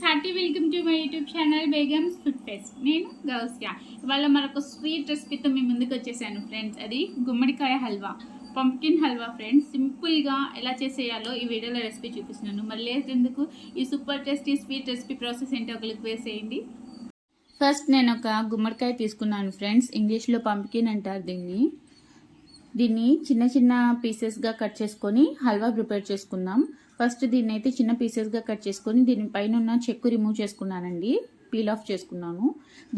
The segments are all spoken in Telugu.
Friends happy welcome to my YouTube channel Begum's food fest నేను గౌస్యా. ఇవాళ మరొక స్వీట్ రెసిపీతో మీ ముందుకు వచ్చేసాను ఫ్రెండ్స్. అది గుమ్మడికాయ హల్వా. Pumpkin halwa friends. సింపుల్గా ఎలా చేసేయాలో ఈ వీడియోలో రెసిపీ చూపిస్తున్నాను. మళ్ళీ ఎందుకు ఈ super tasty sweet recipe process ఏంటో ఒక లిక్ వేసేయండి. ఫస్ట్ నేను ఒక గుమ్మడికాయ తీసుకున్నాను ఫ్రెండ్స్. ఇంగ్లీష్లో పంప్కిన్ అంటారు దీన్ని. దీన్ని చిన్న చిన్న పీసెస్గా కట్ చేసుకొని హల్వా ప్రిపేర్ చేసుకుందాం. ఫస్ట్ దీన్ని అయితే చిన్న పీసెస్గా కట్ చేసుకొని దీని పైన ఉన్న చెక్కు రిమూవ్ చేసుకున్నానండి. పీల్ ఆఫ్ చేసుకున్నాను.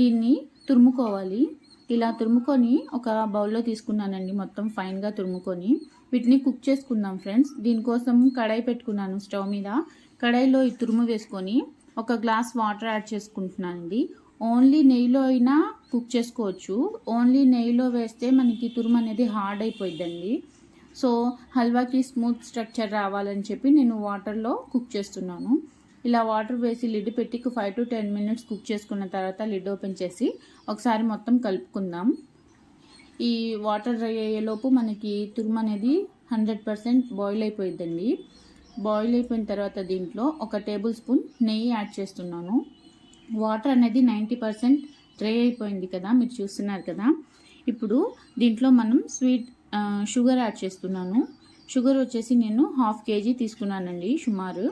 దీన్ని తురుముకోవాలి. ఇలా తురుముకొని ఒక బౌల్లో తీసుకున్నానండి మొత్తం ఫైన్గా తురుముకొని. వీటిని కుక్ చేసుకుందాం ఫ్రెండ్స్ దీనికోసం కడాయి పెట్టుకున్నాను స్టవ్ మీద. కడాయిలో ఈ తురుము వేసుకొని ఒక గ్లాస్ వాటర్ యాడ్ చేసుకుంటున్నానండి. ఓన్లీ నెయ్యిలో అయినా కుక్ చేసుకోవచ్చు. ఓన్లీ నెయ్యిలో వేస్తే మనకి తురుము అనేది హార్డ్ అయిపోయిందండి సో హల్వాకి స్మూత్ స్ట్రక్చర్ రావాలని చెప్పి నేను వాటర్లో కుక్ చేస్తున్నాను. ఇలా వాటర్ వేసి లిడ్ పెట్టి five to ten minutes cook చేసుకున్న తర్వాత లిడ్ ఓపెన్ చేసి ఒకసారి మొత్తం కలుపుకుందాం. ఈ వాటర్ డ్రై అయ్యేలోపు మనకి తురుము అనేది హండ్రెడ్ పర్సెంట్ బాయిల్ అయిపోయిందండి బాయిల్ అయిపోయిన తర్వాత దీంట్లో ఒక టేబుల్ స్పూన్ నెయ్యి యాడ్ చేస్తున్నాను. వాటర్ అనేది నైంటీ పర్సెంట్ డ్రై అయిపోయింది కదా మీరు చూస్తున్నారు కదా. ఇప్పుడు దీంట్లో మనం స్వీట్ షుగర్ యాడ్ చేస్తున్నాను. షుగర్ వచ్చేసి నేను హాఫ్ కేజీ తీసుకున్నానండి సుమారు.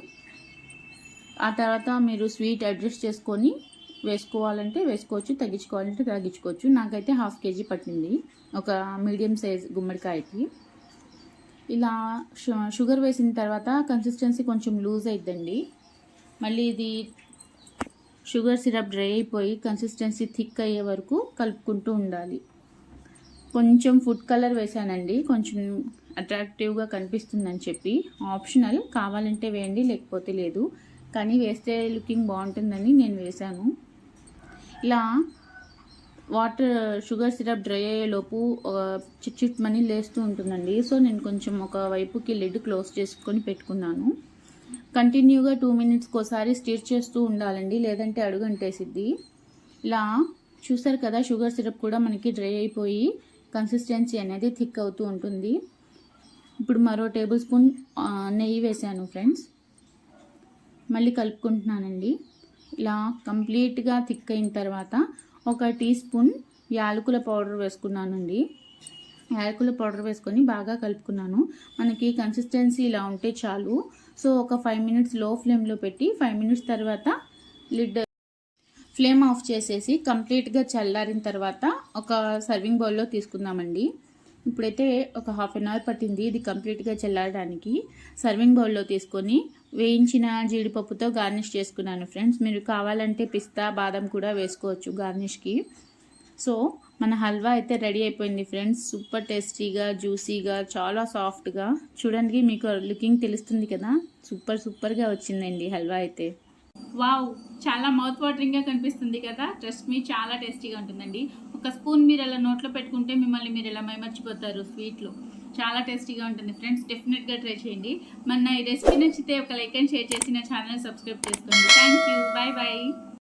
ఆ తర్వాత మీరు స్వీట్ అడ్జస్ట్ చేసుకొని వేసుకోవాలంటే వేసుకోవచ్చు తగ్గించుకోవాలంటే తగ్గించుకోవచ్చు. నాకైతే హాఫ్ కేజీ పట్టింది ఒక మీడియం సైజ్ గుమ్మడికాయకి. ఇలా షుగర్ వేసిన తర్వాత కన్సిస్టెన్సీ కొంచెం లూజ్ అయిద్దండి. మళ్ళీ ఇది షుగర్ సిరప్ డ్రై అయిపోయి కన్సిస్టెన్సీ థిక్ అయ్యే వరకు కలుపుకుంటూ ఉండాలి. కొంచెం ఫుడ్ కలర్ వేసానండి కొంచెం అట్రాక్టివ్గా కనిపిస్తుందని చెప్పి. ఆప్షనల్ కావాలంటే వేయండి లేకపోతే లేదు. కానీ వేస్తే లుకింగ్ బాగుంటుందని నేను వేశాను. ఇలా వాటర్ షుగర్ సిరప్ డ్రై అయ్యేలోపు చిట్ చిట్ మనీ లేస్తూ ఉంటుందండి. సో నేను కొంచెం ఒక వైపుకి లిడ్ క్లోజ్ చేసుకొని పెట్టుకున్నాను. కంటిన్యూగా టూ మినిట్స్కి ఒకసారి స్టిర్ చేస్తూ ఉండాలండి లేదంటే అడుగు అంటేసిద్ది. ఇలా చూసారు కదా షుగర్ సిరప్ కూడా మనకి డ్రై అయిపోయి కన్సిస్టెన్సీ అనేది థిక్ అవుతూ ఉంటుంది. ఇప్పుడు మరో టేబుల్ స్పూన్ నెయ్యి వేసాను ఫ్రెండ్స్. మళ్ళీ కలుపుకుంటున్నానండి. ఇలా కంప్లీట్గా థిక్ అయిన తర్వాత ఒక టీ స్పూన్ యాలకుల పౌడర్ వేసుకున్నానండి. యాలకుల పౌడర్ వేసుకొని బాగా కలుపుకున్నాను. మనకి కన్సిస్టెన్సీ ఇలా ఉంటే చాలు. సో ఒక ఫైవ్ మినిట్స్లో ఫ్లేమ్లో పెట్టి ఫైవ్ మినిట్స్ తర్వాత లిడ్ ఫ్లేమ్ ఆఫ్ చేసేసి కంప్లీట్గా చల్లారిన తర్వాత ఒక సర్వింగ్ బౌల్లో తీసుకుందామండి. ఇప్పుడైతే ఒక హాఫ్ అన్ అవర్ పట్టింది ఇది కంప్లీట్గా చల్లారడానికి. సర్వింగ్ బౌల్లో తీసుకొని వేయించిన జీడిపప్పుతో గార్నిష్ చేసుకున్నాను ఫ్రెండ్స్ మీరు కావాలంటే పిస్తా బాదం కూడా వేసుకోవచ్చు గార్నిష్కి సో మన హల్వా అయితే రెడీ అయిపోయింది ఫ్రెండ్స్. సూపర్ టేస్టీగా జ్యూసీగా చాలా సాఫ్ట్గా. చూడండి మీకు లుకింగ్ తెలుస్తుంది కదా. సూపర్ సూపర్గా వచ్చిందండి హల్వా అయితే. వావ్! చాలా మౌత్ వాటరింగ్గా కనిపిస్తుంది కదా. ట్రస్ట్ మీ చాలా టేస్టీగా ఉంటుందండి. ఒక స్పూన్ మీరు ఇలా నోట్లో పెట్టుకుంటే మిమ్మల్ని మీరు ఇలా మైమర్చిపోతారు స్వీట్లో. చాలా టేస్టీగా ఉంటుంది ఫ్రెండ్స్. డెఫినెట్గా ట్రై చేయండి. మన ఈ రెసిపీ నచ్చితే ఒక లైక్ అండ్ షేర్ చేసి నా ఛానల్ సబ్స్క్రైబ్ చేసుకోండి. Thank you bye bye